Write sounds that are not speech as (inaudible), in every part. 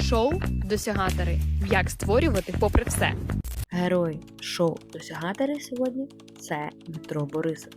Шоу Досягатори. Як створювати попри все. Герой шоу Досягатори сьогодні це Дмитро Борисов.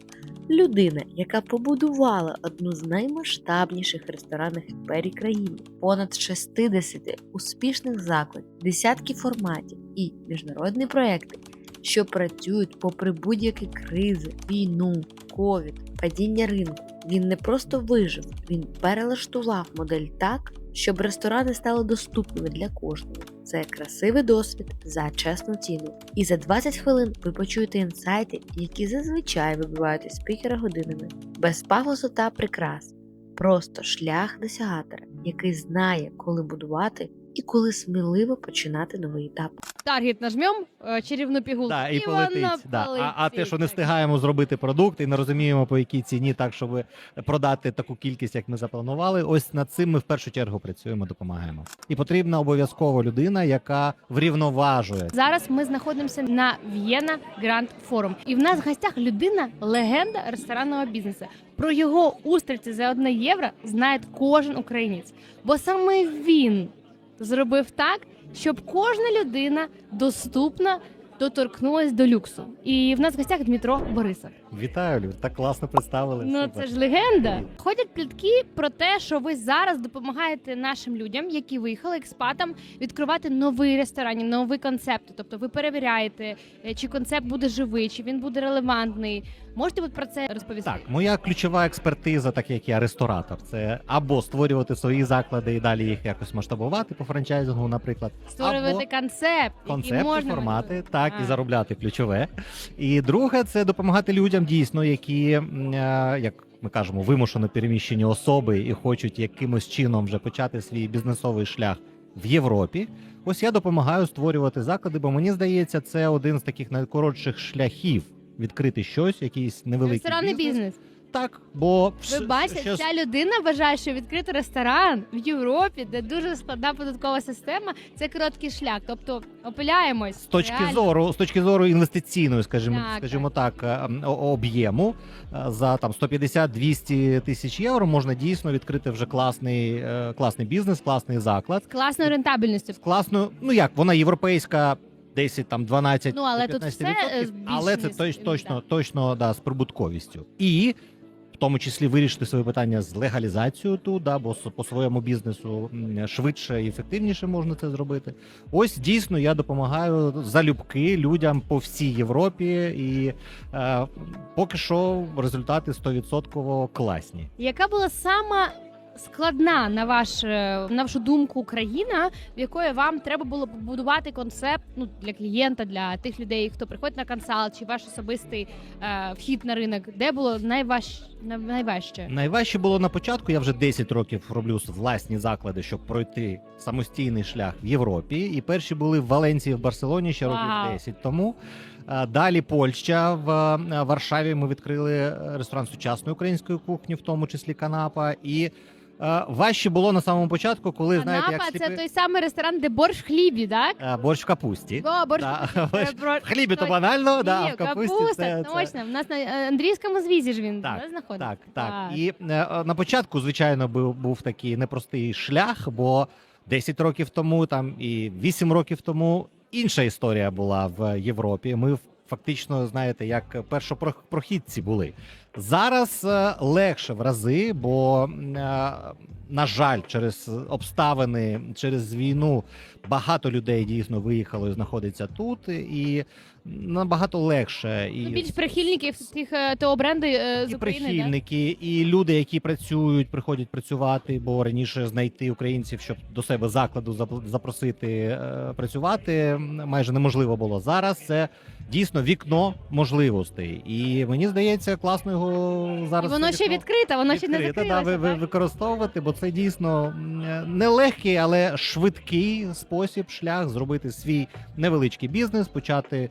Людина, яка побудувала одну з наймасштабніших ресторанних імперій країни, понад 60 успішних закладів, десятки форматів і міжнародні проекти, що працюють попри будь-які кризи, війну, ковід, падіння ринку. Він не просто вижив, він перелаштував модель так, щоб ресторани стали доступними для кожного. Це красивий досвід за чесну ціну. І за 20 хвилин ви почуєте інсайти, які зазвичай вибивають із спікера годинами, без пафосу та прикрас. Просто шлях досягатора, який знає, коли будувати і коли сміливо починати новий етап. Таргет нажмем, е, чарівну пігулку. Да, і вона полетить. Да. А, а те, що не встигаємо зробити продукт і не розуміємо по якій ціні, так щоб продати таку кількість, як ми запланували. Ось над цим ми в першу чергу працюємо, допомагаємо. І потрібна обов'язково людина, яка врівноважує. Зараз ми знаходимося на В'єна Гранд Форум. І в нас в гостях людина легенда ресторанного бізнесу. Про його устриці за 1 євро знає кожен українець. Бо саме він зробив так, щоб кожна людина доступна доторкнулась до люксу. І в нас в гостях Дмитро Борисов. Вітаю, Люд, так класно представили. Ну це ж легенда. Ходять плітки про те, що ви зараз допомагаєте нашим людям, які виїхали експатам, відкривати новий ресторан, новий концепт. Тобто ви перевіряєте, е, чи концепт буде живий, чи він буде релевантний. Можете про це розповісти? Так, моя ключова експертиза, так як я ресторатор, це або створювати свої заклади і далі їх якось масштабувати по франчайзингу, наприклад, Створювати або концепт, концепти, можна формати, так А. і заробляти ключове. І друге, це допомагати людям дійсно, які е, як. Ми кажемо, вимушено переміщені особи і хочуть якимось чином вже почати свій бізнесовий шлях в Європі. Ось я допомагаю створювати заклади, бо мені здається, це один з таких найкоротших шляхів відкрити щось, якийсь невеликий бізнес. бізнес. Так, бо Ви бачите, щас- ця людина вважає, що відкрити ресторан в Європі, де дуже складна податкова система, це короткий шлях. Тобто опиляємось з точки реально. зору з точки зору інвестиційної, скажімо, Так, скажімо так, е, об'єму е, за там 150-200 тисяч євро можна дійсно відкрити вже класний, е, класний бізнес, класний заклад. з класною рентабельністю. З класною, ну як вона європейська. 10, там 12, Ну, але тут все, але це більш точ, точно, точно да, з прибутковістю. І тому числі вирішити своє питання з легалізацією тут, да, бо по своєму бізнесу швидше і ефективніше можна це зробити. Ось дійсно я допомагаю залюбки людям по всій Європі, і е, поки що результати 100% класні. Яка була сама складна на ваш е, на вашу думку країна, в якої вам треба було побудувати концепт ну для клієнта, для тих людей, хто приходить на консалт, чи ваш особистий е, вхід на ринок, де було найваж най- найважче? Найважче було на початку. Я вже 10 років роблю власні заклади, щоб пройти самостійний шлях в Європі. І перші були в Валенції, в Барселоні ще років Вау. 10 тому. Далі Польща в е, Варшаві. Ми відкрили е, ресторан сучасної української кухні, в тому числі канапа. І е, важче було на самому початку, коли знаєте, як Канапа це той самий ресторан, де борщ в хлібі, так? Е, борщ в капусті. О, борщ Да, (laughs) в борщ Про- в хлібі то банально, да, а в капусті капуста, це, точно. В нас на е, Андрійському звізі ж він Так, да, знаходиться. Так, так. І е, на початку, звичайно, був, був такий непростий шлях, бо 10 років тому, там і 8 років тому інша історія була в Європі. Ми фактично, знаєте, як першопрохідці були. Зараз е, легше в рази, бо, е, на жаль, через обставини, через війну багато людей дійсно виїхало і знаходиться тут, і набагато легше. І Ну, більш прихильників цих е, бренди е, з і України, да? прихильники, і люди, які працюють, приходять працювати, бо раніше знайти українців, щоб до себе закладу зап- запросити е, працювати, майже неможливо було. Зараз це дійсно вікно можливостей, і мені здається, класно його І зараз. воно ще відкрите, воно ще не закрите. да, ви, ви, використовувати, бо це дійсно нелегкий, але швидкий спосіб, шлях зробити свій невеличкий бізнес, почати е,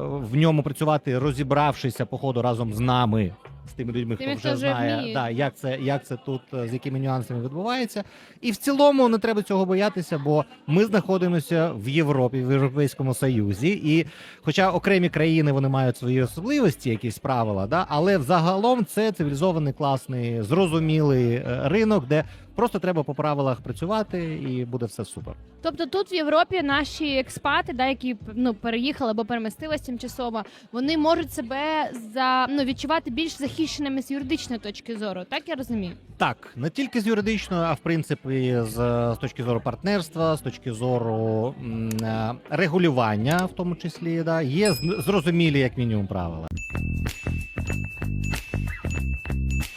в ньому працювати, розібравшися по ходу разом з нами. З тими людьми, Тими, хто вже знає, вміє. да, як це як це тут е, з якими нюансами відбувається. І в цілому не треба цього боятися, бо ми знаходимося в Європі, в Європейському Союзі, і хоча окремі країни вони мають свої особливості, якісь правила, да, але взагалом це цивілізований, класний, зрозумілий е, ринок, де Просто треба по правилах працювати, і буде все супер. Тобто тут в Європі наші експати, да, які ну переїхали або перемістились тимчасово, вони можуть себе за ну відчувати більш захищеними з юридичної точки зору. Так я розумію. Так, не тільки з юридичної, а в принципі, з, з точки зору партнерства, з точки зору м, е, регулювання, в тому числі, да, є з- зрозумілі як мінімум правила.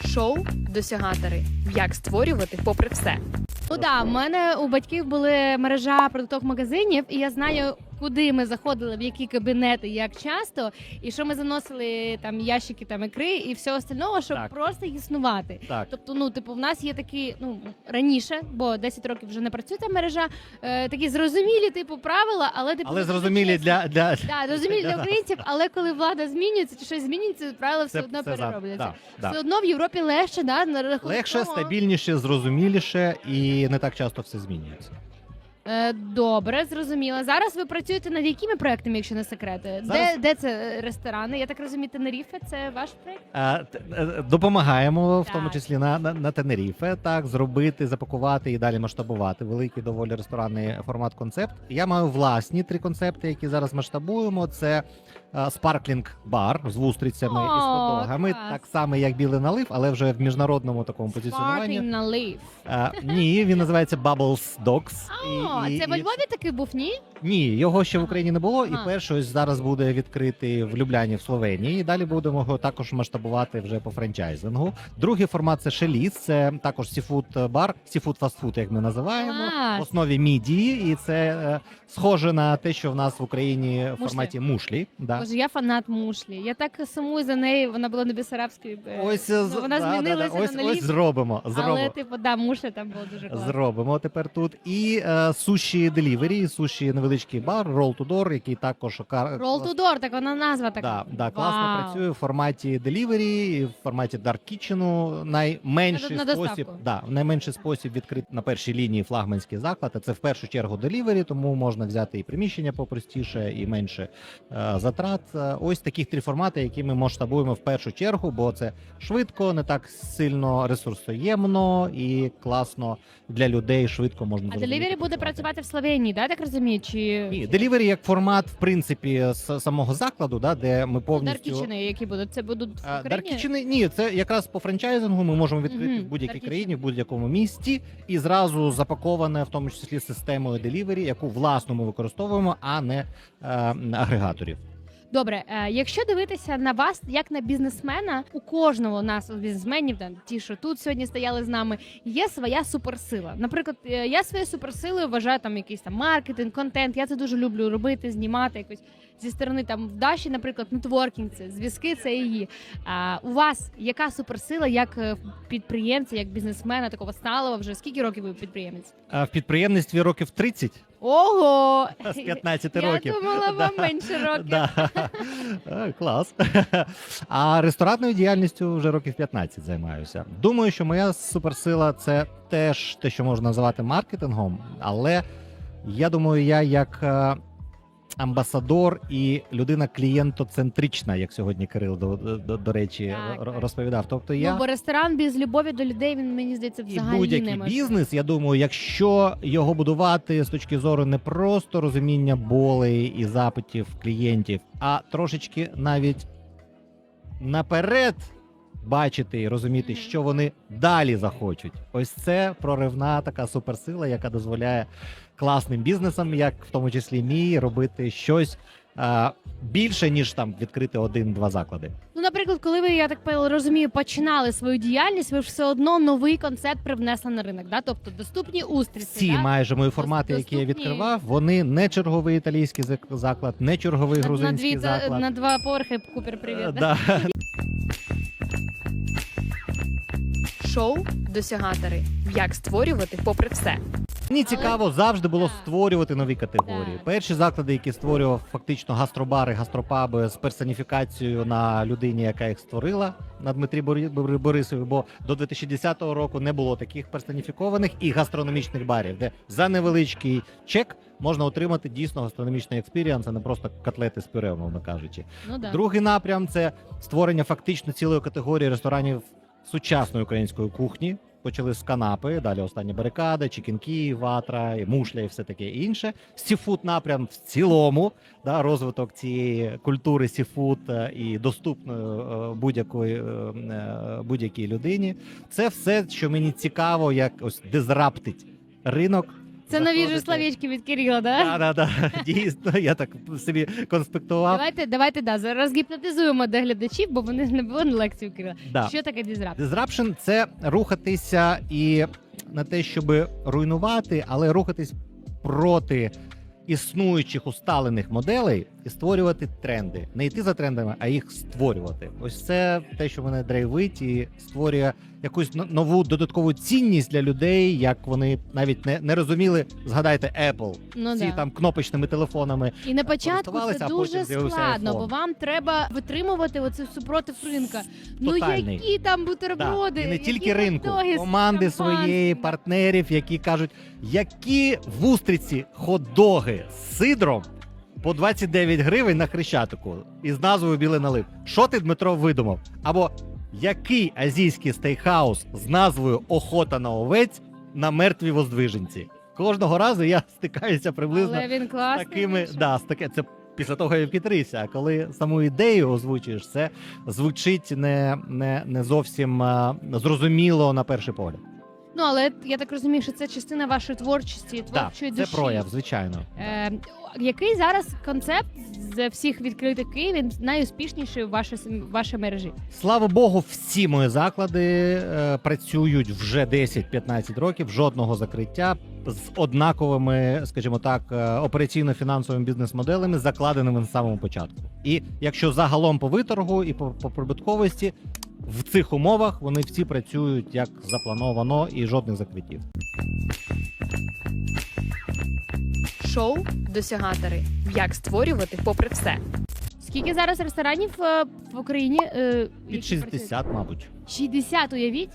Шоу Досягатори. Як створювати попри все. Ну да, в мене у батьків були мережа продуктових магазинів, і я знаю, куди ми заходили, в які кабінети, як часто, і що ми заносили там ящики там ікри і все остального, щоб Так. просто існувати. Так. Тобто, ну типу, в нас є такі, ну раніше, бо 10 років вже не працює ця мережа. Е, такі зрозумілі, типу, правила, але типу Але дуже зрозумілі для, для... Да, зрозумілі для (laughs) українців, але коли влада змінюється чи щось змінюється, правила все Це- одно це за- переробляться. да, да. Все одно в Європі легше, да, на рахунок Легше, того- стабільніше, зрозуміліше і не так часто все змінюється. Е, Добре, зрозуміла. Зараз ви працюєте над якими проектами, якщо не секрети? Де, Зараз- де це е, ресторани? Я так розумію, Тенеріфе це ваш проект? Е, т- е, Допомагаємо в Так. тому числі на, на, на Тенеріфе, так зробити, запакувати і далі масштабувати великий доволі ресторанний формат концепт. Я маю власні три концепти, які зараз масштабуємо. Це спарклінг бар з вустрицями і з О, хот-догами, так само як білий налив, але вже в міжнародному такому позиціонуванні. Налив. Е, Ні, він називається Bubbles Dogs. О, І- і- це во і Львові такий був, ні? Ні, його ще в Україні не було, і Ага. перший ось зараз буде відкритий в Любляні в Словенії. І далі будемо його також масштабувати вже по франчайзингу. Другий формат це шеліс, це також сіфуд бар, сіфуд фастфуд, як ми називаємо. В основі мідії, і це е, схоже на те, що в нас в Україні в Мушлі. форматі мушлі. Да. Боже, я фанат мушлі. Я так сумую за нею. Вона була на Бесарабській. е, Ось, ну, з- вона да, да, змінилася ось, на ось налів. зробимо. зробимо. Але типу, да, мушля там було дуже класно. Зробимо тепер тут. І е, суші делівері, суші невеличкий бар, roll to door, який також кар- Roll to door, так вона назва така. Да, да, класно працює в форматі delivery, в форматі Dark Kitchen. Найменший На- спосіб, да, найменший спосіб відкрити на першій лінії флагманський заклад. а Це в першу чергу delivery, тому можна взяти і приміщення попростіше, і менше е, затрат. Ось таких три формати, які ми масштабуємо в першу чергу, бо це швидко, не так сильно ресурсоємно і класно для людей. Швидко можна А Delivery буде працювати. працювати в Словенії, да, так розумію? Чи Ні, делівері як формат, в принципі, з самого закладу, да, де ми повністю Даркічини, які будуть? Це будуть в Україні? Даркічини ні, це якраз по франчайзингу. Ми можемо відкрити Мгм, в будь-якій Даркічини. країні, в будь-якому місті, і зразу запаковане, в тому числі системою делівері, яку власному ми використовуємо, а не е, агрегаторів. Добре, е, якщо дивитися на вас як на бізнесмена, у кожного нас у бізнесменів, там ті, що тут сьогодні стояли з нами, є своя суперсила. Наприклад, е, я своєю суперсилою вважаю там якийсь там маркетинг, контент. Я це дуже люблю робити, знімати якось зі сторони там в Даші, наприклад, нетворкінг це зв'язки, це її. А у вас яка суперсила як е, підприємця, як бізнесмена, такого сталого вже скільки років ви підприємець? А в підприємництві років 30 Ого! з 15 років. Я думала, вам Да. менше років. Да. Е, Клас. А ресторанною діяльністю вже років 15 займаюся. Думаю, що моя суперсила це теж те, що можна називати маркетингом, але я думаю, я як е, амбасадор і людина клієнтоцентрична, як сьогодні Кирил до, до, до речі Так, розповідав. Тобто я Ну, бо ресторан без любові до людей він мені здається і будь-який не може. бізнес, я думаю, якщо його будувати з точки зору не просто розуміння болей і запитів клієнтів, а трошечки навіть наперед бачити і розуміти, що вони далі захочуть. Ось це проривна така суперсила, яка дозволяє класним бізнесам, як в тому числі мій, робити щось. а, Більше ніж там відкрити один-два заклади. Ну, наприклад, коли ви я так розумію, починали свою діяльність, ви ж все одно новий концепт привнесли на ринок. Да? Тобто доступні устриці. Всі да? майже мої формати, які я відкривав, вони не черговий італійський зак- заклад, не черговий на, на, дві, заклад. на два поверхи Купер Е, привіт. да? да. Шоу Досягатори. Як створювати попри все. Мені цікаво завжди було створювати нові категорії. Перші заклади, які створював фактично гастробари, гастропаби з персоніфікацією на людині, яка їх створила на Дмитрі Бори- Бори- Борисові. Бо до 2010 року не було таких персоніфікованих і гастрономічних барів, де за невеличкий чек можна отримати дійсно гастрономічний експіріанс, а не просто котлети з пюре, умовно кажучи. Ну, да. Другий напрям це створення фактично цілої категорії ресторанів сучасної української кухні. Почали з канапи, далі останні барикади, Чікінкі, ватра, і мушля і все таке інше. Сіфуд напрям в цілому, да, розвиток цієї культури сіфуд е, і доступною е, будь-якої е, будь-якій людині. Це все, що мені цікаво, як ось дизраптить ринок. Це нові ж словечки від Кирила, да? Да, да, да. (laughs) Дійсно, я так собі конспектував. Давайте, давайте да, зараз гіпнотизуємо до глядачів, бо вони не були на лекцію Кирила. Да. Що таке дізрапт? Disruption – це рухатися і на те, щоб руйнувати, але рухатись проти існуючих усталених моделей і створювати тренди. Не йти за трендами, а їх створювати. Ось це те, що мене драйвить і створює якусь но- нову додаткову цінність для людей, як вони навіть не, не розуміли. Згадайте Apple, Ну ці да. там кнопочними телефонами. І на початку це дуже складно, iPhone. бо вам треба витримувати оцей супротив ринка. Ну які там бутерброди, Да. І не які тільки ринку, хот-доги команди своєї, партнерів, які кажуть, які вустриці хот-доги з сидром по 29 гривень на хрещатику із назвою Білий налив. Що ти, Дмитро, видумав? Або який азійський стейкхаус з назвою Охота на овець на мертвій воздвиженці? Кожного разу я (laughs) стикаюся приблизно Але він з класний. такими. вийшов. Да, з таке, це після того, як вкітрився. А коли саму ідею озвучуєш, це звучить не, не, не зовсім а, зрозуміло на перший погляд. Ну але я так розумію, що це частина вашої творчості, Так, творчої це прояв, звичайно. Е, який зараз концепт з всіх відкритих в Києві найуспішніший в вашій, вашій мережі? Слава Богу, всі мої заклади е, працюють вже 10-15 років, жодного закриття з однаковими, скажімо так, е, операційно-фінансовими бізнес-моделями, закладеними на самому початку. І якщо загалом по виторгу і по, по прибутковості в цих умовах вони всі працюють як заплановано і жодних закриттів. Шоу Досягатори. Як створювати попри все. Скільки зараз ресторанів е, в Україні? е, Під які працюють? 60, мабуть. 60, уявіть.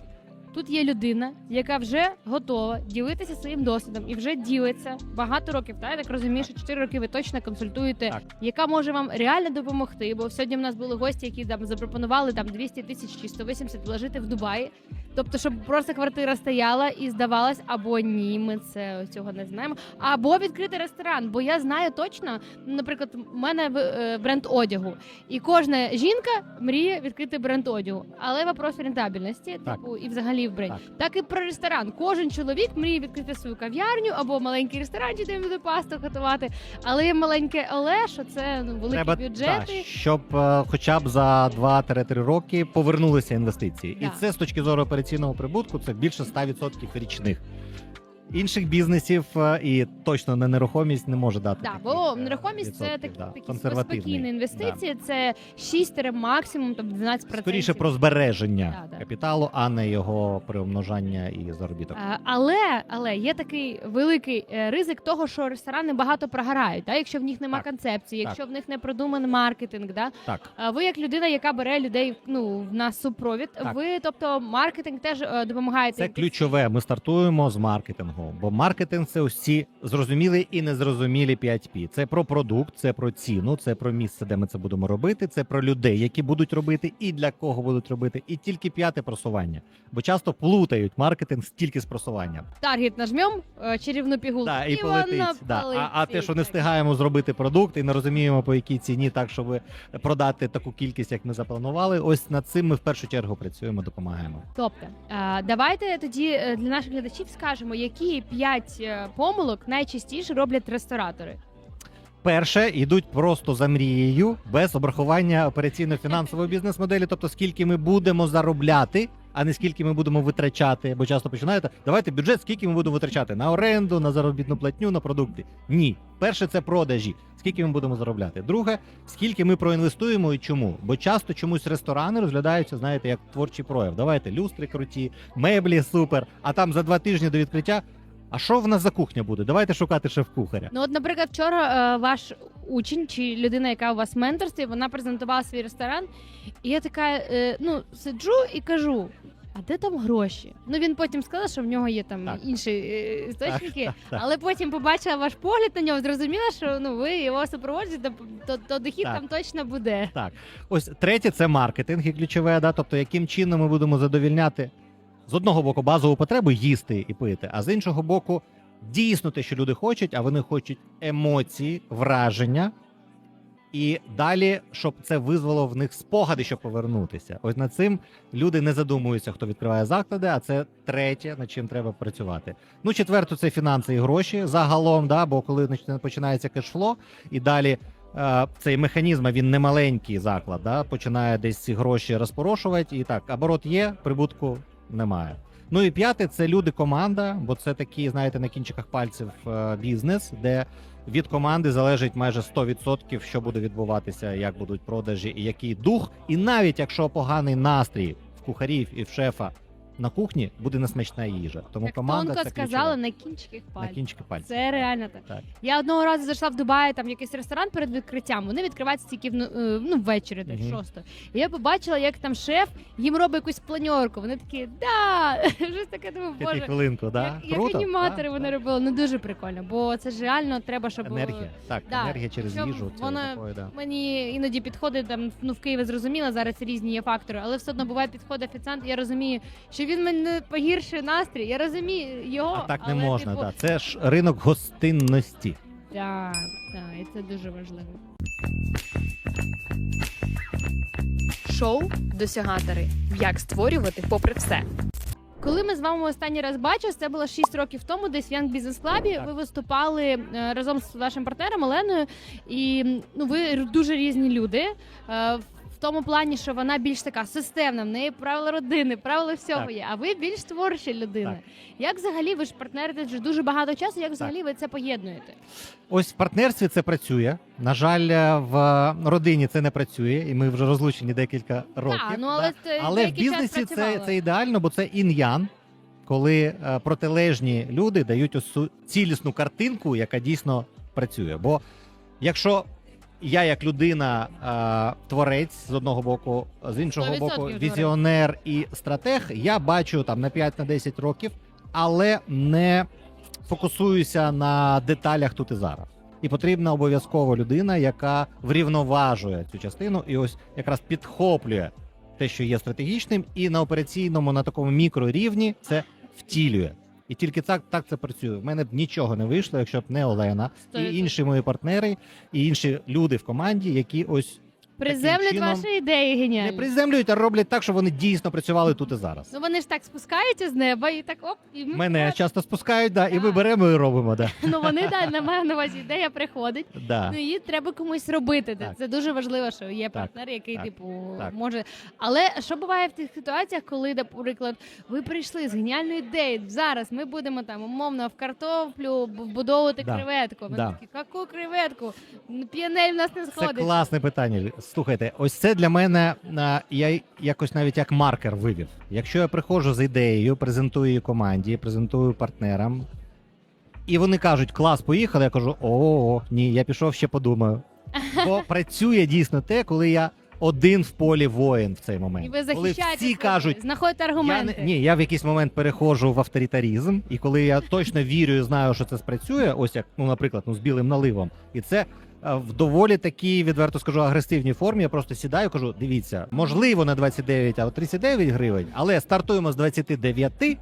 Тут є людина, яка вже готова ділитися своїм досвідом і вже ділиться багато років. Та я так розумію, що 4 роки ви точно консультуєте, Так. яка може вам реально допомогти. Бо сьогодні в нас були гості, які там запропонували там 200 тисяч чи 180 вложити в Дубаї. Тобто, щоб просто квартира стояла і здавалась, або ні, ми це цього не знаємо. Або відкрити ресторан. Бо я знаю точно, наприклад, в мене е, бренд одягу, і кожна жінка мріє відкрити бренд одягу. Але вопрос рентабельності, Так. типу, і взагалі в бренді. Так. Так. і про ресторан. Кожен чоловік мріє відкрити свою кав'ярню або маленький ресторанчик, де він буде пасту готувати. Але є маленьке але, що це ну, великі Треба бюджети. та, щоб е, хоча б за 2-3 роки повернулися інвестиції. Да. І це з точки зору операційного прибутку це більше 100% річних. Інших бізнесів е, і точно не нерухомість не може дати. Да, таких, бо е, нерухомість це такі, да. такі спокійні інвестиції. Це 6 максимум там 12%. Скоріше про збереження Да, да. капіталу, а не його приумножання і заробіток. А, Але але є такий великий е, ризик того, що ресторани багато програють. Да? Якщо в них нема Так. концепції, Так. якщо в них не продуманий маркетинг, да? Так, А ви як людина, яка бере людей ну на супровід, Так. ви тобто маркетинг теж е, допомагаєте. це ключове. Ми стартуємо з маркетингу, бо маркетинг це усі зрозумілі і незрозумілі 5P. Це про продукт, це про ціну, це про місце, де ми це будемо робити. Це про людей, які будуть робити, і для кого будуть робити. І тільки п'яте просування. Бо часто плутають маркетинг тільки з просуванням. Таргет нажмем, е, чарівну пігулку, Да, і, вона полетить. Да. А, а те, що не встигаємо зробити продукт і не розуміємо по якій ціні, так щоб продати таку кількість, як ми запланували. Ось над цим ми в першу чергу працюємо, допомагаємо. Тобто, е, давайте тоді е, для наших глядачів скажемо, які п'ять е, помилок найчастіше роблять ресторатори. Перше йдуть просто за мрією без обрахування операційно-фінансової (laughs) бізнес-моделі, тобто скільки ми будемо заробляти, а не скільки ми будемо витрачати. Бо часто починаєте, давайте бюджет, скільки ми будемо витрачати на оренду, на заробітну платню, на продукти. Ні, перше це продажі. Скільки ми будемо заробляти. Друге, скільки ми проінвестуємо і чому? Бо часто чомусь ресторани розглядаються, знаєте, як творчий прояв. Давайте люстри круті, меблі супер. А там за два тижні до відкриття. А що в нас за кухня буде? Давайте шукати шеф-кухаря. Ну, от, наприклад, вчора е, ваш учень чи людина, яка у вас в менторстві, вона презентувала свій ресторан, і я така е, ну сиджу і кажу. А де там гроші? Ну він потім сказав, що в нього є там Так. інші е, істочники, Так, так. але потім побачила ваш погляд на нього, зрозуміла, що ну ви його супроводжуєте, то, то дохід Так. там точно буде. Так, ось третє це маркетинг і ключове, да, тобто яким чином ми будемо задовільняти з одного боку базову потребу їсти і пити, а з іншого боку, дійсно те, що люди хочуть, а вони хочуть емоції, враження. І далі, щоб це визвало в них спогади, щоб повернутися. Ось над цим люди не задумуються, хто відкриває заклади, а це третє, над чим треба працювати. Ну, четверто, це фінанси і гроші загалом, да, бо коли починається кешфло, і далі е, цей механізм, він не маленький заклад, да, починає десь ці гроші розпорошувати, і так, оборот є, прибутку немає. Ну і п'яте це люди, команда, бо це такий, знаєте, на кінчиках пальців е, бізнес, де від команди залежить майже 100%, що буде відбуватися, як будуть продажі і який дух. І навіть якщо поганий настрій в кухарів і в шефа на кухні, буде несмачна їжа. Тому Як команда тонко це сказала на кінчиках на пальців. кінчики пальців. Це реально так. Так. Я одного разу зайшла в Дубаї, там якийсь ресторан перед відкриттям. Вони відкриваються тільки в, ну, ну, ввечері, десь Мгм. шосто. І я побачила, як там шеф їм робить якусь планьорку. Вони такі, да, (laughs) щось таке думаю, Тільки боже. хвилинку, да? Як, як Круто? аніматори Да, вони да. робили, ну дуже прикольно, бо це ж реально треба, щоб Енергія. Так, Да. енергія через Причому їжу. Це вона- такое, да. Мені іноді підходить там, ну в Києві зрозуміло, зараз різні є фактори, але все одно буває підходить офіціант. Я розумію, що він мене погіршує настрій. Я розумію його. А так не але, можна, типу, да. Це ж ринок гостинності. Так, так, і це дуже важливо. Шоу Досягатори. Як створювати попри все. Коли ми з вами останній раз бачились, це було 6 років тому, десь в Young Business Club. Так. Ви виступали е, разом з вашим партнером Оленою, і ну ви дуже різні люди. е, тому плані, що вона більш така системна, в неї правила родини, правила всього Так. є. А ви більш творча людина. Так. Як взагалі ви ж партнерите вже дуже багато часу? Як взагалі ви це поєднуєте? Ось в партнерстві це працює. На жаль, е, в родині це не працює, і ми вже розлучені декілька років. Так, ну але це Але в бізнесі це, це ідеально, бо це ін'ян, коли е, протилежні люди дають ось цілісну картинку, яка дійсно працює. Бо якщо я як людина, е, творець з одного боку, з іншого 100% боку, візіонер і стратег, я бачу там на 5-10 років, але не фокусуюся на деталях тут і зараз. І потрібна обов'язково людина, яка врівноважує цю частину, і ось якраз підхоплює те, що є стратегічним, і на операційному, на такому мікрорівні це втілює. І тільки так, так це працює. В мене б нічого не вийшло, якщо б не Олена Сто і інші мої партнери, і інші люди в команді, які ось Приземлять чином ваші ідеї не приземлюють, а роблять так, щоб вони дійсно працювали тут і зараз. Ну вони ж так спускаються з неба і так оп, і ми Мене часто спускають, да, і ми беремо і робимо. Да. Ну вони да, на маю на увазі ідея приходить. Да. Ну її треба комусь робити. Так. Це дуже важливо, що є Так, партнер, який так, типу так. може. Але що буває в тих ситуаціях, коли, наприклад, ви прийшли з геніальною ідеєю, зараз ми будемо там умовно в картоплю вбудовувати Да, креветку. Ми да. такі, яку креветку? П'янель в нас не Це сходить. класне питання. Слухайте, ось це для мене я якось навіть як маркер вивів. Якщо я приходжу з ідеєю, презентую її команді, презентую партнерам, і вони кажуть, клас, поїхали. Я кажу: о, ні, я пішов ще подумаю. (laughs) Бо працює дійсно те, коли я один в полі воїн в цей момент. І ви коли захищаєте всі кажуть, знаходите я аргументи. не, ні, я в якийсь момент переходжу в авторитарізм, і коли я точно вірю і знаю, що це спрацює, ось як, ну, наприклад, ну, з білим наливом, і це в доволі такій, відверто скажу, агресивній формі. Я просто сідаю, кажу: дивіться, можливо, не 29, а 39 гривень, але стартуємо з 29,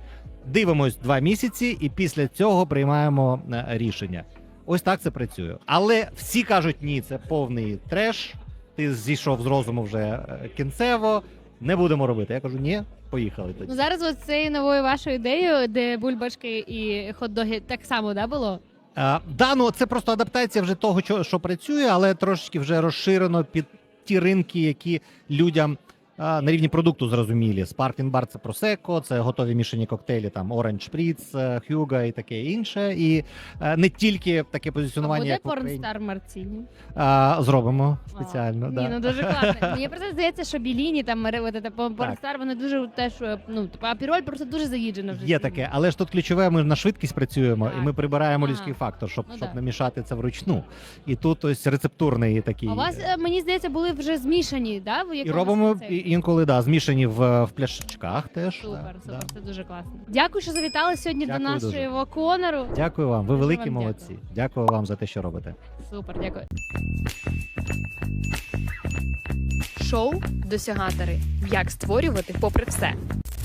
дивимось два місяці, і після цього приймаємо е, рішення. Ось так це працює. Але всі кажуть, ні, це повний треш. Ти зійшов з розуму вже е, кінцево. Не будемо робити. Я кажу, ні, поїхали тоді. Ну зараз цією новою вашою ідеєю, де бульбашки і хот-доги так само да, було? А, да, ну це просто адаптація вже того, що, що працює, але трошечки вже розширено під ті ринки, які людям на рівні продукту зрозумілі. Sparkling Bar – це Prosecco, це готові мішані коктейлі, там Orange Spritz, Hugo і таке інше. І е, не тільки таке А позиціонування, буде як порнстар Марціні? Зробимо спеціально. Ні, да. ну дуже класно. (laughs) Мені просто здається, що біліні там порнстар, вони дуже теж е, ну типу, апіроль просто дуже заїджено вже. Є таке, але ж тут ключове, ми на швидкість працюємо, Так. і ми прибираємо Ага. людський фактор, щоб, Ну щоб не мішати це вручну. І тут ось рецептурний такий. А у вас, е, мені здається, були вже змішані, да? В І робимо і- інколи да, змішані в, в пляшечках теж. Супер, да, супер, да. це дуже класно. Дякую, що завітали сьогодні Дякую до нашого конору. Дякую вам, ви Дуже великі вам молодці. Дякую вам за те, що робите. Супер, дякую. Шоу Досягатори. Як створювати попри все.